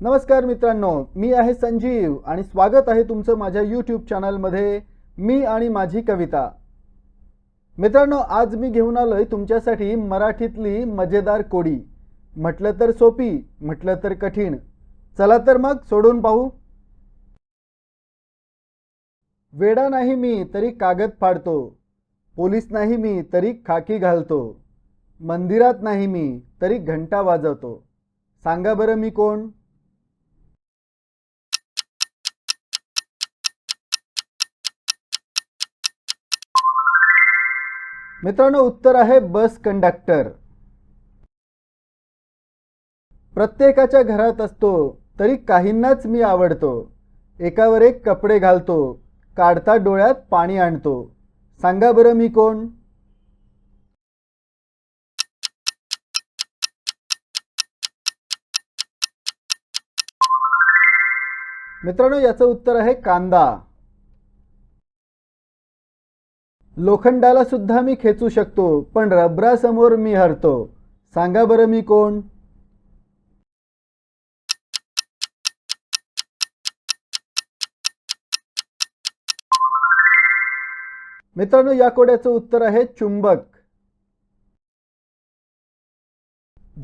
नमस्कार मित्रांनो मी आहे संजीव आणि स्वागत आहे तुमचं माझ्या यूट्यूब चॅनलमध्ये मी आणि माझी कविता. मित्रांनो आज मी घेऊन आलोय तुमच्यासाठी मराठीतली मजेदार कोडी. म्हटलं तर सोपी म्हटलं तर कठीण. चला तर मग सोडून पाहू. वेडा नाही मी तरी कागद फाडतो. पोलीस नाही मी तरी खाकी घालतो. मंदिरात नाही मी तरी घंटा वाजवतो. सांगा बरं मी कोण? मित्रांनो उत्तर आहे बस कंडक्टर. प्रत्येकाच्या घरात असतो तरी काहींनाच मी आवडतो. एकावर एक कपडे घालतो काढता डोळ्यात पाणी आणतो. सांगा बरं मी कोण? मित्रांनो याचं उत्तर आहे कांदा. लोखंडाला सुद्धा मी खेचू शकतो पण रबरासमोर मी हरतो. सांगा बरं मी कोण? मित्रांनो या कोड्याचं उत्तर आहे चुंबक.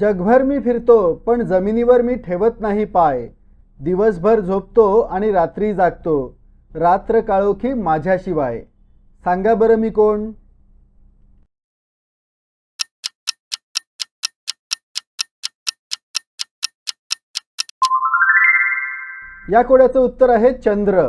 जगभर मी फिरतो पण जमिनीवर मी ठेवत नाही पाय. दिवसभर झोपतो आणि रात्री जागतो. रात्र काळोखी माझ्याशिवाय. सांगा बरं मी कोण? या कोड्याचं उत्तर आहे चंद्र.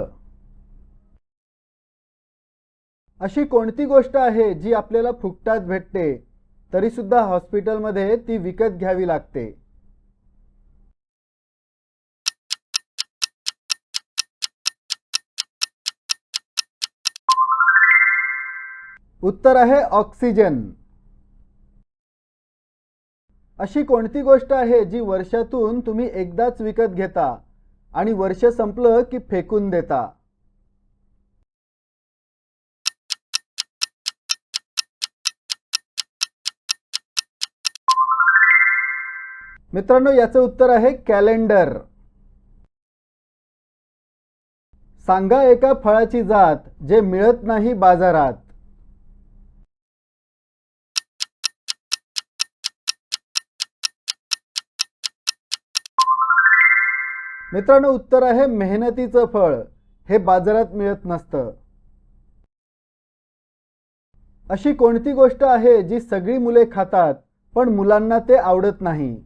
अशी कोणती गोष्ट आहे जी आपल्याला फुकटात भेटते? तरी सुद्धा हॉस्पिटलमध्ये ती विकत घ्यावी लागते. उत्तर आहे ऑक्सिजन. अशी कोणती गोष्ट आहे जी वर्षातून तुम्ही एकदाच विकत घेता आणि वर्ष संपलं की फेकून देता? मित्रांनो याचं उत्तर आहे कॅलेंडर. सांगा एका फळाची जात जे मिळत नाही बाजारात. मित्रांनो उत्तर आहे मेहनतीचं फळ. हे बाजारात मिळत नसतं. अशी कोणती गोष्ट आहे जी सगळी मुले खातात पण मुलांना ते आवडत नाही?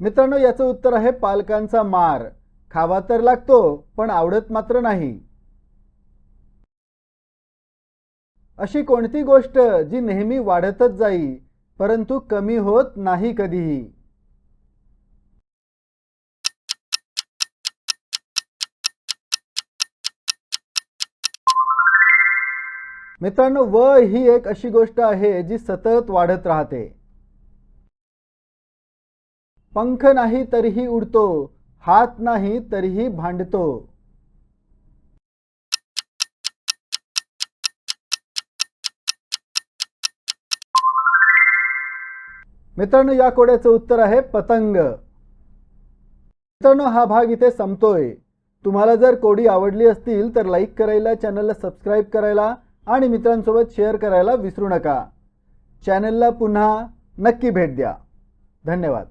मित्रांनो याचं उत्तर आहे पालकांचा मार. खावा तर लागतो पण आवडत मात्र नाही. अशी कोणती गोष्ट जी नेहमी वाढतच जाई परंतु कमी होत नाही कधीही? मित्रांनो व ही एक अशी गोष्ट आहे जी सतत वाढत राहते. पंख नाही तरीही उडतो हात नाही तरीही भांडतो. मित्रांनो या कोड्याचं उत्तर आहे पतंग. मित्रांनो हा भाग इथे संपतोय. तुम्हाला जर कोडी आवडली असतील तर लाईक करायला चॅनलला सबस्क्राईब करायला आणि मित्रांसोबत शेअर करायला विसरू नका. चॅनलला पुन्हा नक्की भेट द्या. धन्यवाद.